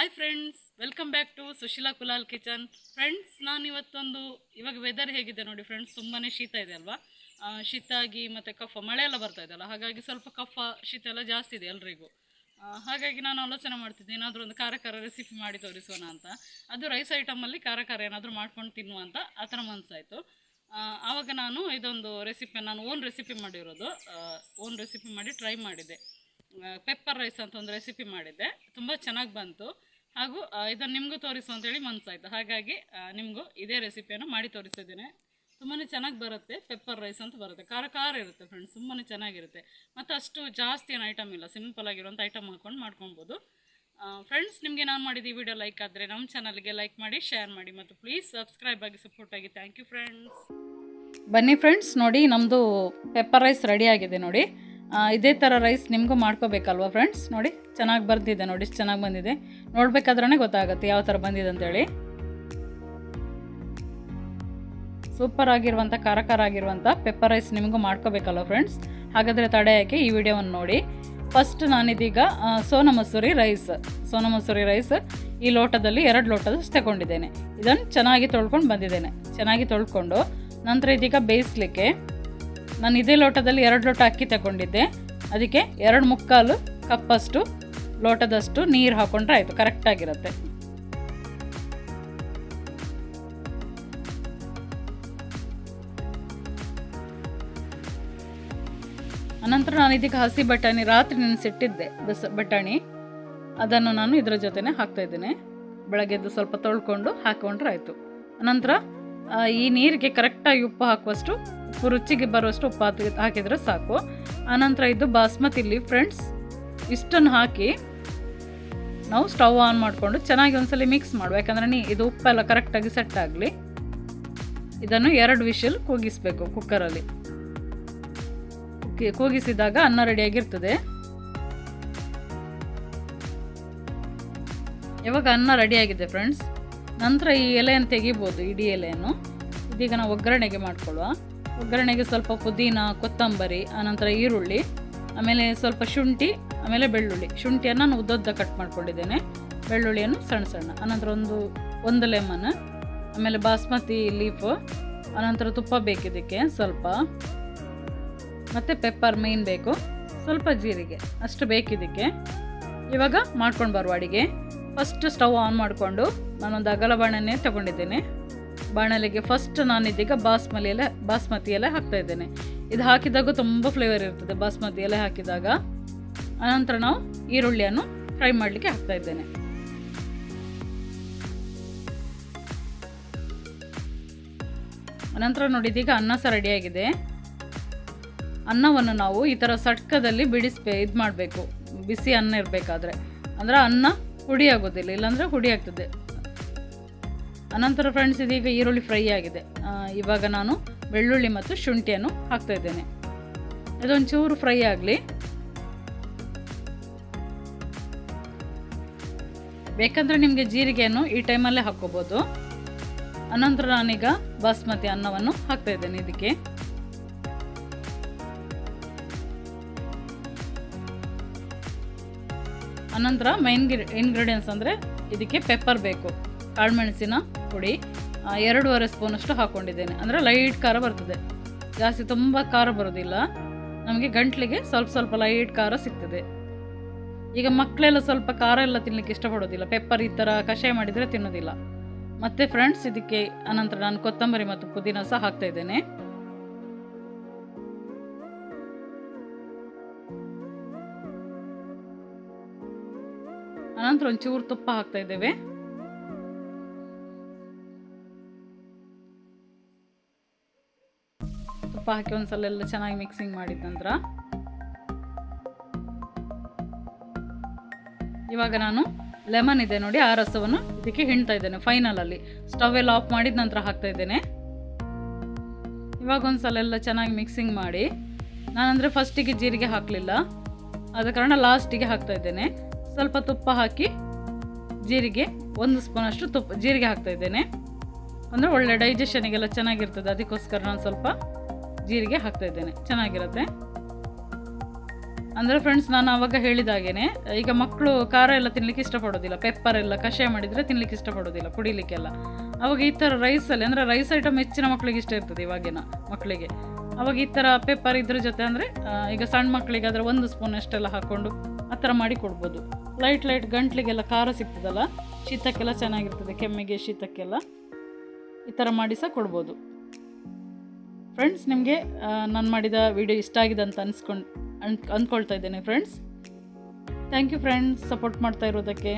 Hi friends welcome back to Sushila Kulal kitchen friends ನಾನು ಇವತ್ತೊಂದು, ಇವಾಗ ವೆದರ್ ಹೇಗಿದೆ ನೋಡಿ ಫ್ರೆಂಡ್ಸ್ ತುಂಬಾ ಶೀತ ಇದೆ ಅಲ್ವಾ? ಶೀತ ಆಗಿ ಮತ್ತು ಕಫ, ಮಳೆ ಎಲ್ಲ ಬರ್ತಾ ಇದೆಯಲ್ಲ ಹಾಗಾಗಿ ಸ್ವಲ್ಪ ಕಫ, ಶೀತ ಎಲ್ಲ ಜಾಸ್ತಿ ಇದೆ ಎಲ್ರಿಗೂ. ಹಾಗಾಗಿ ನಾನು ಆಲೋಚನೆ ಮಾಡ್ತಿದ್ದೆ, ಏನಾದರೂ ಒಂದು ಖಾರ ರೆಸಿಪಿ ಮಾಡಿ ತೋರಿಸೋಣ ಅಂತ. ಅದು ರೈಸ್ ಐಟಮಲ್ಲಿ ಖಾರ ಏನಾದರೂ ಮಾಡ್ಕೊಂಡು ತಿನ್ನುವ ಅಂತ, ಆ ಥರ ಮನಸ್ಸಾಯಿತು ಆವಾಗ ನಾನು ಇದೊಂದು ರೆಸಿಪಿ ನಾನು ಓನ್ ರೆಸಿಪಿ ಮಾಡಿರೋದು. ಓನ್ ರೆಸಿಪಿ ಮಾಡಿ ಟ್ರೈ ಮಾಡಿದೆ ಪೆಪ್ಪರ್ ರೈಸ್ ಅಂತ ಒಂದು ರೆಸಿಪಿ ಮಾಡಿದ್ದೆ. ತುಂಬ ಚೆನ್ನಾಗಿ ಬಂತು. ಹಾಗೂ ಇದನ್ನು ನಿಮಗೂ ತೋರಿಸು ಅಂತೇಳಿ ಮನಸ್ಸಾಯಿತು ಹಾಗಾಗಿ ನಿಮಗೂ ಇದೇ ರೆಸಿಪಿಯನ್ನು ಮಾಡಿ ತೋರಿಸಿದ್ದೇನೆ. ತುಂಬಾ ಚೆನ್ನಾಗಿ ಬರುತ್ತೆ ಪೆಪ್ಪರ್ ರೈಸ್ ಅಂತ ಬರುತ್ತೆ. ಖಾರ ಖಾರ ಇರುತ್ತೆ ಫ್ರೆಂಡ್ಸ್ ತುಂಬಾ ಚೆನ್ನಾಗಿರುತ್ತೆ. ಮತ್ತು ಅಷ್ಟು ಜಾಸ್ತಿ ಏನು ಐಟಮ್ ಇಲ್ಲ ಸಿಂಪಲ್ ಆಗಿರುವಂಥ ಐಟಮ್ ಹಾಕ್ಕೊಂಡು ಮಾಡ್ಕೊಬೋದು ಫ್ರೆಂಡ್ಸ್ ನಿಮಗೆ ನಾನು ಮಾಡಿದ ಈ ವಿಡಿಯೋ ಲೈಕ್ ಆದರೆ ನಮ್ಮ ಚಾನಲ್ಗೆ ಲೈಕ್ ಮಾಡಿ ಶೇರ್ ಮಾಡಿ ಮತ್ತು ಪ್ಲೀಸ್ ಸಬ್ಸ್ಕ್ರೈಬ್ ಆಗಿ ಸಪೋರ್ಟ್ ಆಗಿ. ಥ್ಯಾಂಕ್ ಯು ಫ್ರೆಂಡ್ಸ್ ಬನ್ನಿ ಫ್ರೆಂಡ್ಸ್ ನೋಡಿ ನಮ್ಮದು ಪೆಪ್ಪರ್ ರೈಸ್ ರೆಡಿ ಆಗಿದೆ ನೋಡಿ. ಇದೇ ಥರ ರೈಸ್ ನಿಮಗೂ ಮಾಡ್ಕೋಬೇಕಲ್ವ ಫ್ರೆಂಡ್ಸ್ ನೋಡಿ, ಚೆನ್ನಾಗಿ ಬರ್ತಿದೆ ನೋಡಿ, ಇಷ್ಟು ಚೆನ್ನಾಗಿ ಬಂದಿದೆ. ನೋಡ್ಬೇಕಾದ್ರೆ ಗೊತ್ತಾಗುತ್ತೆ ಯಾವ ಥರ ಬಂದಿದೆ ಅಂತೇಳಿ. ಸೂಪರ್ ಆಗಿರುವಂಥ ಖಾರ ಖಾರ ಆಗಿರುವಂಥ ಪೆಪ್ಪರ್ ರೈಸ್ ನಿಮಗೂ ಮಾಡ್ಕೋಬೇಕಲ್ವ ಫ್ರೆಂಡ್ಸ್ ಹಾಗಾದರೆ ತಡೆ ಹಾಕಿ ಈ ವಿಡಿಯೋವನ್ನು ನೋಡಿ. ಫಸ್ಟ್ ನಾನಿದೀಗ ಸೋನ ಮಸೂರಿ ರೈಸ್ ಸೋನ ಮಸೂರಿ ರೈಸ್ ಈ ಲೋಟದಲ್ಲಿ ಎರಡು ಲೋಟದಷ್ಟು ತಗೊಂಡಿದ್ದೇನೆ. ಇದನ್ನು ಚೆನ್ನಾಗಿ ತೊಳ್ಕೊಂಡು ಬಂದಿದ್ದೇನೆ. ಚೆನ್ನಾಗಿ ತೊಳ್ಕೊಂಡು ನಂತರ ಇದೀಗ ಬೇಯಿಸ್ಲಿಕ್ಕೆ ನಾನು ಇದೇ ಲೋಟದಲ್ಲಿ ಎರಡು ಲೋಟ ಅಕ್ಕಿ ತಗೊಂಡಿದ್ದೆ. ಅದಕ್ಕೆ ಎರಡು ಮುಕ್ಕಾಲು ಕಪ್ಪಷ್ಟು ಲೋಟದಷ್ಟು ನೀರು ಹಾಕೊಂಡ್ರೆ ಆಯಿತು ಕರೆಕ್ಟಾಗಿರುತ್ತೆ ಅನಂತರ ನಾನು ಇದಕ್ಕೆ ಹಸಿ ಬಟಾಣಿ ರಾತ್ರಿ ನೆನೆಸಿಟ್ಟಿದ್ದೆ, ಬಸ್ ಬಟಾಣಿ. ಅದನ್ನು ನಾನು ಇದರ ಜೊತೆನೆ ಹಾಕ್ತಾ ಇದ್ದೇನೆ. ಬೆಳಗ್ಗೆದ್ದು ಸ್ವಲ್ಪ ತೊಳ್ಕೊಂಡು ಹಾಕೊಂಡ್ರೆ ಆಯಿತು. ಅನಂತರ ಈ ನೀರಿಗೆ ಕರೆಕ್ಟಾಗಿ ಉಪ್ಪು ಹಾಕುವಷ್ಟು ರುಚಿಗೆ ಬರುವಷ್ಟು ಉಪ್ಪು ಹಾಕಿ ಹಾಕಿದರೆ ಸಾಕು. ಆನಂತರ ಇದು ಬಾಸ್ಮತಿಲಿ ಫ್ರೆಂಡ್ಸ್ ಇಷ್ಟನ್ನು ಹಾಕಿ ನಾವು ಸ್ಟವ್ ಆನ್ ಮಾಡಿಕೊಂಡು ಚೆನ್ನಾಗಿ ಒಂದ್ಸಲ ಮಿಕ್ಸ್ ಮಾಡುವ. ಯಾಕಂದರೆ ನೀ ಇದು ಉಪ್ಪೆಲ್ಲ ಕರೆಕ್ಟಾಗಿ ಸೆಟ್ ಆಗಲಿ. ಇದನ್ನು ಎರಡು ವಿಷಲ್ ಕೂಗಿಸ್ಬೇಕು ಕುಕ್ಕರಲ್ಲಿ ಕೂಗಿ- ಕೂಗಿಸಿದಾಗ ಅನ್ನ ರೆಡಿಯಾಗಿರ್ತದೆ ಇವಾಗ ಅನ್ನ ರೆಡಿಯಾಗಿದೆ ಫ್ರೆಂಡ್ಸ್ ನಂತರ ಈ ಎಲೆಯನ್ನು ತೆಗಿಬೋದು, ಇಡೀ ಎಲೆಯನ್ನು. ಇದೀಗ ನಾವು ಒಗ್ಗರಣೆಗೆ ಮಾಡ್ಕೊಳ್ಳುವ. ಒಗ್ಗರಣೆಗೆ ಸ್ವಲ್ಪ ಪುದೀನ, ಕೊತ್ತಂಬರಿ, ಆನಂತರ ಈರುಳ್ಳಿ, ಆಮೇಲೆ ಸ್ವಲ್ಪ ಶುಂಠಿ, ಆಮೇಲೆ ಬೆಳ್ಳುಳ್ಳಿ. ಶುಂಠಿಯನ್ನು ನಾನು ಉದ್ದ ಕಟ್ ಮಾಡ್ಕೊಂಡಿದ್ದೇನೆ. ಬೆಳ್ಳುಳ್ಳಿಯನ್ನು ಸಣ್ಣ ಸಣ್ಣ. ಆನಂತರ ಒಂದು ಒಂದು ಲೆಮನ್, ಆಮೇಲೆ ಬಾಸ್ಮತಿ ಲೀಫು, ಆನಂತರ ತುಪ್ಪ ಬೇಕಿದ್ದಕ್ಕೆ ಸ್ವಲ್ಪ. ಮತ್ತು ಪೆಪ್ಪರ್ ಮೇನ್ ಬೇಕು. ಸ್ವಲ್ಪ ಜೀರಿಗೆ, ಅಷ್ಟು ಬೇಕಿದ್ದಕ್ಕೆ. ಇವಾಗ ಮಾಡ್ಕೊಂಡು ಬರುವ ಅಡಿಗೆ. ಫಸ್ಟ್ ಸ್ಟವ್ ಆನ್ ಮಾಡಿಕೊಂಡು ನಾನೊಂದು ಅಗಲ ಬಾಣನೆ ತಗೊಂಡಿದ್ದೇನೆ. ಬಾಣಲೆಗೆ ಫಸ್ಟ್ ನಾನು ಬಾಸ್ಮತಿ ಎಲೆ ಬಾಸ್ಮತಿ ಎಲೆ ಹಾಕ್ತಾ ಇದ್ದೇನೆ. ಇದು ಹಾಕಿದಾಗ ತುಂಬ ಫ್ಲೇವರ್ ಇರ್ತದೆ ಬಾಸ್ಮತಿ ಎಲೆ ಹಾಕಿದಾಗ. ಅನಂತರ ನಾವು ಈರುಳ್ಳಿಯನ್ನು ಫ್ರೈ ಮಾಡಲಿಕ್ಕೆ ಹಾಕ್ತಾ ಇದ್ದೇನೆ. ಅನಂತರ ನೋಡಿದೀಗ ಅನ್ನ ಸಹ ರೆಡಿಯಾಗಿದೆ ಅನ್ನವನ್ನು ನಾವು ಈ ಥರ ಸಟ್ಕದಲ್ಲಿ ಬಿಡಿಸ್ಬೇ ಇದು ಮಾಡಬೇಕು ಬಿಸಿ ಅನ್ನ ಇರಬೇಕಾದ್ರೆ. ಅಂದರೆ ಅನ್ನ ಹುಡಿ ಆಗೋದಿಲ್ಲ, ಇಲ್ಲಾಂದರೆ ಹುಡಿ ಆಗ್ತದೆ. ಅನಂತರ ಫ್ರೆಂಡ್ಸ್ ಇದೀಗ ಈರುಳ್ಳಿ ಫ್ರೈ ಆಗಿದೆ. ಇವಾಗ ನಾನು ಬೆಳ್ಳುಳ್ಳಿ ಮತ್ತು ಶುಂಠಿಯನ್ನು ಹಾಕ್ತಾ ಇದ್ದೇನೆ. ಇದೊಂಚೂರು ಫ್ರೈ ಆಗಲಿ. ಬೇಕಂದರೆ ನಿಮಗೆ ಜೀರಿಗೆಯನ್ನು ಈ ಟೈಮಲ್ಲೇ ಹಾಕ್ಕೋಬೋದು. ಅನಂತರ ನಾನೀಗ ಬಾಸ್ಮತಿ ಅನ್ನವನ್ನು ಹಾಕ್ತಾ ಇದ್ದೇನೆ ಇದಕ್ಕೆ. ಅನಂತರ ಮೈನ್ ಇಂಗ್ರೀಡಿಯೆಂಟ್ಸ್ ಅಂದರೆ ಇದಕ್ಕೆ ಪೆಪ್ಪರ್ ಬೇಕು. ಕಾಳುಮೆಣಸಿನ ಪುಡಿ ಎರಡೂವರೆ ಸ್ಪೂನಷ್ಟು ಹಾಕ್ಕೊಂಡಿದ್ದೇನೆ ಅಂದರೆ ಲೈಟ್ ಖಾರ ಬರ್ತದೆ. ಜಾಸ್ತಿ ತುಂಬ ಖಾರ ಬರೋದಿಲ್ಲ. ನಮಗೆ ಗಂಟ್ಲಿಗೆ ಸ್ವಲ್ಪ ಸ್ವಲ್ಪ ಲೈಟ್ ಖಾರ ಸಿಗ್ತದೆ. ಈಗ ಮಕ್ಕಳೆಲ್ಲ ಸ್ವಲ್ಪ ಖಾರ ಎಲ್ಲ ತಿನ್ನಲಿಕ್ಕೆ ಇಷ್ಟಪಡೋದಿಲ್ಲ. ಪೆಪ್ಪರ್ ಈ ಥರ ಕಷಾಯ ಮಾಡಿದರೆ ತಿನ್ನೋದಿಲ್ಲ. ಮತ್ತು ಫ್ರೆಂಡ್ಸ್ ಇದಕ್ಕೆ ಅನಂತರ ನಾನು ಕೊತ್ತಂಬರಿ ಮತ್ತು ಪುದೀನ ಸಹ ಹಾಕ್ತಾ ಇದ್ದೇನೆ. ಅನಂತರ ಒಂಚೂರು ತುಪ್ಪ ಹಾಕ್ತಾ ಇದ್ದೇವೆ. ಹಾಕಿ ಒಂದ್ಸಲ ಎಲ್ಲ ಚೆನ್ನಾಗಿ ಮಿಕ್ಸಿಂಗ್ ಮಾಡಿದ ನಂತರ ಇವಾಗ ನಾನು ಲೆಮನ್ ಇದೆ ನೋಡಿ, ಆ ರಸವನ್ನು ಇದಕ್ಕೆ ಹಿಂಡ್ತಾ ಇದ್ದೇನೆ ಫೈನಲಲ್ಲಿ ಸ್ಟವ್ ಎಲ್ಲ ಆಫ್ ಮಾಡಿದ ನಂತರ ಹಾಕ್ತಾ ಇದ್ದೇನೆ. ಇವಾಗ ಒಂದ್ಸಲ ಎಲ್ಲ ಚೆನ್ನಾಗಿ ಮಿಕ್ಸಿಂಗ್ ಮಾಡಿ, ನಾನಂದರೆ ಫಸ್ಟಿಗೆ ಜೀರಿಗೆ ಹಾಕಲಿಲ್ಲ. ಆದ ಕಾರಣ ಲಾಸ್ಟಿಗೆ ಹಾಕ್ತಾ ಇದ್ದೇನೆ. ಸ್ವಲ್ಪ ತುಪ್ಪ ಹಾಕಿ ಜೀರಿಗೆ, ಒಂದು ಸ್ಪೂನಷ್ಟು ತುಪ್ಪ, ಜೀರಿಗೆ ಹಾಕ್ತಾ ಇದ್ದೇನೆ. ಅಂದರೆ ಒಳ್ಳೆ ಡೈಜೆಷನಿಗೆಲ್ಲ ಚೆನ್ನಾಗಿರ್ತದೆ, ಅದಕ್ಕೋಸ್ಕರ ನಾನು ಸ್ವಲ್ಪ ಜೀರಿಗೆ ಹಾಕ್ತಾ ಇದ್ದೇನೆ. ಚೆನ್ನಾಗಿರುತ್ತೆ. ಅಂದರೆ ಫ್ರೆಂಡ್ಸ್ ನಾನು ಆವಾಗ ಹೇಳಿದಾಗೇನೆ, ಈಗ ಮಕ್ಕಳು ಖಾರ ಎಲ್ಲ ತಿನ್ಲಿಕ್ಕೆ ಇಷ್ಟಪಡೋದಿಲ್ಲ. ಪೆಪ್ಪರ್ ಎಲ್ಲ ಕಷಾಯ ಮಾಡಿದರೆ ತಿನ್ಲಿಕ್ಕೆ ಇಷ್ಟಪಡೋದಿಲ್ಲ, ಕುಡಿಲಿಕ್ಕೆಲ್ಲ. ಅವಾಗ ಈ ಥರ ರೈಸಲ್ಲಿ ಅಂದರೆ ರೈಸ್ ಐಟಮ್ ಹೆಚ್ಚಿನ ಮಕ್ಕಳಿಗೆ ಇಷ್ಟ ಇರ್ತದೆ ಇವಾಗಿನ ಮಕ್ಕಳಿಗೆ ಅವಾಗ ಈ ಥರ ಪೆಪ್ಪರ್ ಇದ್ರ ಜೊತೆ ಅಂದರೆ ಈಗ ಸಣ್ಣ ಮಕ್ಕಳಿಗೆ ಅದರ ಒಂದು ಸ್ಪೂನ್ ಅಷ್ಟೆಲ್ಲ ಹಾಕ್ಕೊಂಡು ಆ ಥರ ಮಾಡಿ ಕೊಡ್ಬೋದು. ಲೈಟ್ ಲೈಟ್ ಗಂಟ್ಲಿಗೆಲ್ಲ ಖಾರ ಸಿಗ್ತದಲ್ಲ? ಶೀತಕ್ಕೆಲ್ಲ ಚೆನ್ನಾಗಿರ್ತದೆ, ಕೆಮ್ಮಿಗೆ ಶೀತಕ್ಕೆಲ್ಲ. ಈ ಥರ ಮಾಡಿ ಸಹ ಕೊಡ್ಬೋದು. ಫ್ರೆಂಡ್ಸ್ ನಿಮಗೆ ನಾನು ಮಾಡಿದ ವಿಡಿಯೋ ಇಷ್ಟ ಆಗಿದೆ ಅಂತ ಅನ್ಸ್ಕೊಂಡು ಅನ್ ಅಂದ್ಕೊಳ್ತಾ ಇದ್ದೇನೆ friends thank you friends support ಮಾಡ್ತಾ ಇರೋದಕ್ಕೆ.